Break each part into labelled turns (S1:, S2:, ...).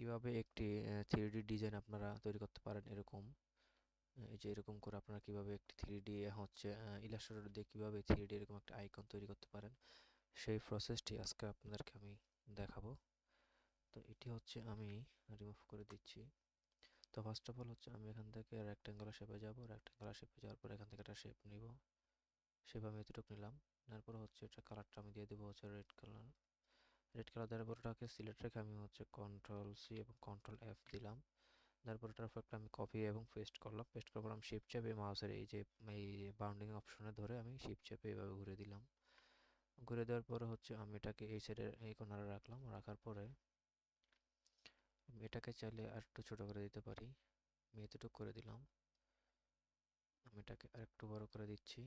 S1: কীভাবে একটি three design আপনারা তৈরি করতে পারেন এরকম? এই যে এরকম করে আপনারা কীভাবে একটি থ্রি ডি হচ্ছে ইলাস্ট্রেটর দিয়ে কীভাবে থ্রি ডি এরকম একটা আইকন তৈরি করতে পারেন? সেই প্রসেসটি আজকে আপনাদেরকে আমি দেখাবো। তো এটি হচ্ছে আমি রিমুভ করে দিচ্ছি। তো ফার্স্ট অফ অল হচ্ছে আমি এখান থেকে রেক্ট্যাঙ্গুলার শেপে যাব। রেক্ট্যাঙ্গুলার শেপে যাওয়ার পর এখান থেকে একটা শেপ নিব। আমি এতটুকু নিলাম। নেওয়ার পর হচ্ছে এটা কালারটা আমি দিয়ে দেবো হচ্ছে রেড কালার রেড কালার দেওয়ার পর ওটাকে সিলেক্ট রেখে আমি হচ্ছে কন্ট্রোল সি এবং কন্ট্রোল এফ দিলাম। তারপর এটার একটা আমি কপি এবং পেস্ট করলাম। পেস্ট করার পর আমি শিপ চেপে মাউসের এই যে, এই বাউন্ডিং অপশনে ধরে আমি শিপ চেপে এভাবে ঘুরে দিলাম। ঘুরে দেওয়ার পরে হচ্ছে আমি এটাকে এই সাইডে এই কর্নারে রাখলাম। রাখার পরে আমি এটাকে চাইলে আর একটু ছোটো করে দিতে পারি। আমি এতটুকু করে দিলাম। আমি এটাকে আর একটু বড় করে দিচ্ছি।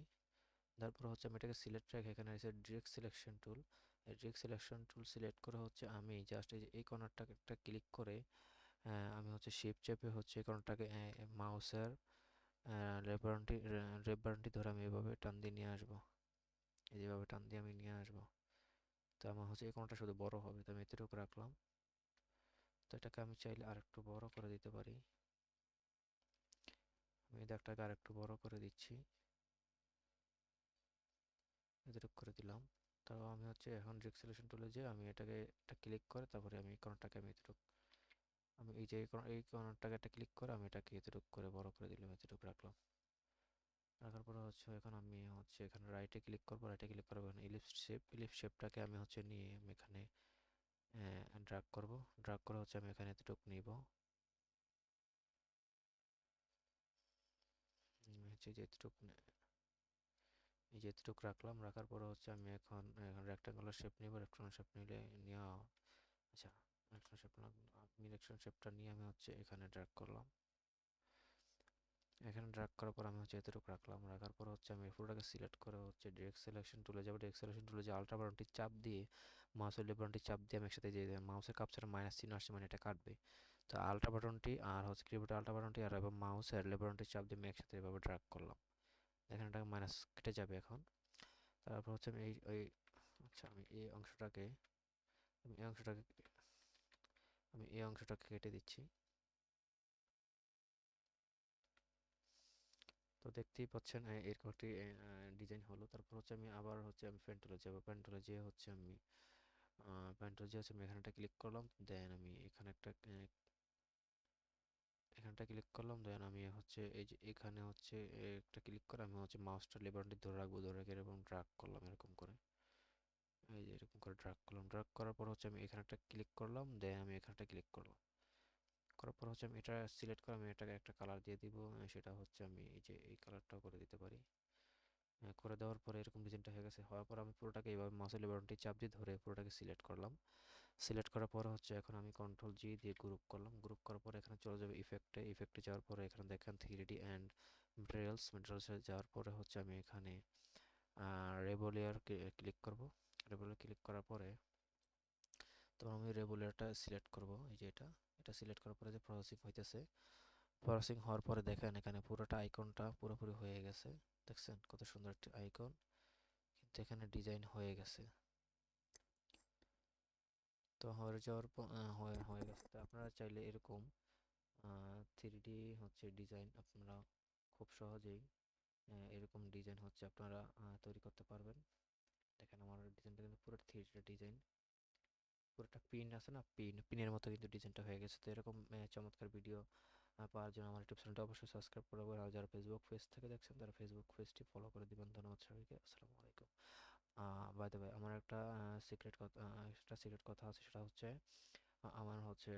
S1: তারপর হচ্ছে আমি এটাকে সিলেক্ট রেখে এখানে এসে ডিরেক্ট সিলেকশন টুল এই সিলেকশন টুল সিলেক্ট করে হচ্ছে আমি জাস্ট এই কর্নারটাকে একটা ক্লিক করে আমি হচ্ছে শিপ চেপে হচ্ছে এই কর্নারটাকে মাউসের রেবারনটি রেবারনটি ধরে আমি এভাবে টান দিয়ে নিয়ে আসব। এই যেভাবে টান দিয়ে আমি নিয়ে আসব। তো আমার হচ্ছে এই কোণটা শুধু বড় হবে, তো আমি এতটুকু রাখলাম। তো এটাকে আমি চাইলে আর একটু বড় করে দিতে পারি। আমি দাগটাকে আর একটু বড় করে দিচ্ছি। এতটুকু করে দিলাম। তো আমি হচ্ছে এখন রিক্সেলেশন টুলে যে আমি এটাকে একটা ক্লিক করে তারপরে আমি কোণটাকে আমি এতটুকু, আমি এই যে এই কোণটাকে একটা ক্লিক করে আমি এটাকে এতটুকু করে বড় করে দিলাম, এতটুকু রাখলাম। রাখার পরে হচ্ছে এখন আমি হচ্ছে এখানে রাইটে ক্লিক করব রাইটে ক্লিক করব এখানে ইলিপস শেপ ইলিপস শেপটাকে আমি হচ্ছে নিয়ে আমি এখানে ড্রাগ করব ড্রাগ করে হচ্ছে আমি এখানে এতটুকু নিব। হচ্ছে যে এতটুকু এই যে রাখলাম, রাখার পরে হচ্ছে আমি এখন রেক্টাঙ্গুলার শেপ নিব রেক্টাঙ্গুলার শেপ নিলে নেওয়া আচ্ছা রেক্টাঙ্গুলার শেপ আমি রেক্টাঙ্গুলার শেপটা নিয়ে আমি হচ্ছে এখানে ড্রাগ করলাম। এখানে ড্রাগ করার পর আমি হচ্ছে এতটুকু রাখলাম, রাখার পর হচ্ছে আমি পুরোটাকে সিলেক্ট করে হচ্ছে ডিরেক্ট সিলেকশন টুলে যাব। ডিরেক্ট সিলেকশন টুলে যে আলট্রা বাটনটি চাপ দিয়ে মাউসের লেফট চাপ দিয়ে আমি একসাথে যে মাউসের কাপচারে মাইনাস চিহ্ন আসছে মানে এটা কাটবে। তো আলট্রা বাটনটি আর হচ্ছে কিবোর্ডে আলট্রা বাটনটি আর এবং মাউসের লেফট চাপ দিয়ে আমি একসাথে এভাবে ড্রাগ করলাম। মাইনাস কেটে যাবে এখন। তারপর হচ্ছে আমি এই, ওই আচ্ছা আমি এই অংশটাকে, আমি এই অংশটাকে, আমি এই অংশটাকে কেটে দিচ্ছি। তো দেখতেই পাচ্ছেন এরকম একটি ডিজাইন হলো। তারপর হচ্ছে আমি আবার হচ্ছে আমি প্যান্টুলে যাব। প্যান্টুলে যেয়ে হচ্ছে আমি প্যান্টুলে যে হচ্ছে আমি এখানে একটা ক্লিক করলাম। দেন আমি এখানে একটা এখানটা ক্লিক করলাম দেন আমি হচ্ছে এই যে এখানে হচ্ছে একটা ক্লিক করে আমি হচ্ছে মাউসটা লেবারটি ধরে রাখব, ধরে রেখে এরকম ড্রাগ করলাম এরকম করে। এই যে এরকম করে ড্রাগ করলাম ড্রাগ করার পর হচ্ছে আমি এখানে একটা ক্লিক করলাম দেন আমি এখানটা ক্লিক করলাম। করার পর হচ্ছে আমি এটা সিলেক্ট করে আমি এটাকে একটা কালার দিয়ে দিব সেটা হচ্ছে আমি এই যে এই কালারটাও করে দিতে পারি। করে দেওয়ার পরে এরকম ডিজাইনটা হয়ে গেছে, হওয়ার পর আমি পুরোটাকে এইভাবে মাউসের বাটনটি চাপ দিয়ে ধরে পুরোটাকে সিলেক্ট করলাম। সিলেক্ট করার পর হচ্ছে এখন আমি কন্ট্রোল জি দিয়ে গ্রুপ করলাম। গ্রুপ করার পর এখানে চলে যাবে ইফেক্টে ইফেক্টে যাওয়ার পরে এখানে দেখেন থ্রি ডি অ্যান্ড মেটেরিয়ালস মেটেরিয়ালসে যাওয়ার পরে হচ্ছে আমি এখানে রেবোলিয়ার ক্লিক করব। রেবোলিয়ার ক্লিক করার পরে তো আমি রেবোলিয়ারটা সিলেক্ট করব। এই যে এটা এটা সিলেক্ট করার পরে যে প্রসেসিং হইতেছে প্রসেসিং হওয়ার পরে দেখেন এখানে পুরোটা আইকনটা পুরোপুরি হয়ে গেছে। দেখছেন কত সুন্দর একটি আইকন কিন্তু এখানে ডিজাইন হয়ে গেছে। তো হয়ে যাওয়ার পর হয়ে গেছে। তো আপনারা চাইলে এরকম থ্রি হচ্ছে ডিজাইন আপনারা খুব সহজেই এরকম ডিজাইন হচ্ছে আপনারা তৈরি করতে পারবেন। দেখেন আমার ডিজাইনটা কিন্তু পুরো থ্রি ডিজাইন পুরোটা পিন আছে না? পিন পিনের মতো কিন্তু ডিজাইনটা হয়ে গেছে। তো এরকম চমৎকার ভিডিও পাওয়ার জন্য আমার ইউটিউব চ্যানেলটা অবশ্যই সাবস্ক্রাইব করবেন আর যারা ফেসবুক পেজ থেকে দেখছেন, তারা ফেসবুক পেজটি ফলো করে দিবেন। ধন্যবাদ সবাইকে। আসসালামু আলাইকুম। বাই দ্য আমার একটা সিক্রেট কথা একটা সিক্রেট কথা আছে, সেটা হচ্ছে আমার হচ্ছে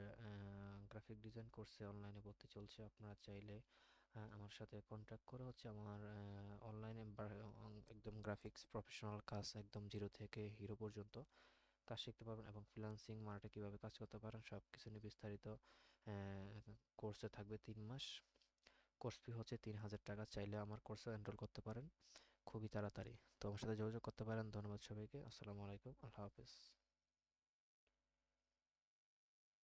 S1: গ্রাফিক ডিজাইন কোর্সে অনলাইনে ভর্তি চলছে। আপনারা চাইলে আমার সাথে কন্ট্যাক্ট করে হচ্ছে আমার অনলাইনে একদম গ্রাফিক্স প্রফেশনাল কাজ একদম জিরো থেকে হিরো পর্যন্ত কাজ শিখতে পারবেন এবং ফ্রিলান্সিং মার্কেটে কীভাবে কাজ করতে পারেন সব কিছু নিয়ে বিস্তারিত কোর্সে থাকবে তিন মাস। কোর্স ফি হচ্ছে তিন হাজার টাকা। চাইলে আমার কোর্সে এনরোল করতে পারেন। খুবই তাড়াতাড়ি। তো আমার সাথে যোগাযোগ করতে পারেন। ধন্যবাদ সবাইকে। আসসালামু আলাইকুম। আল্লাহ হাফেজ।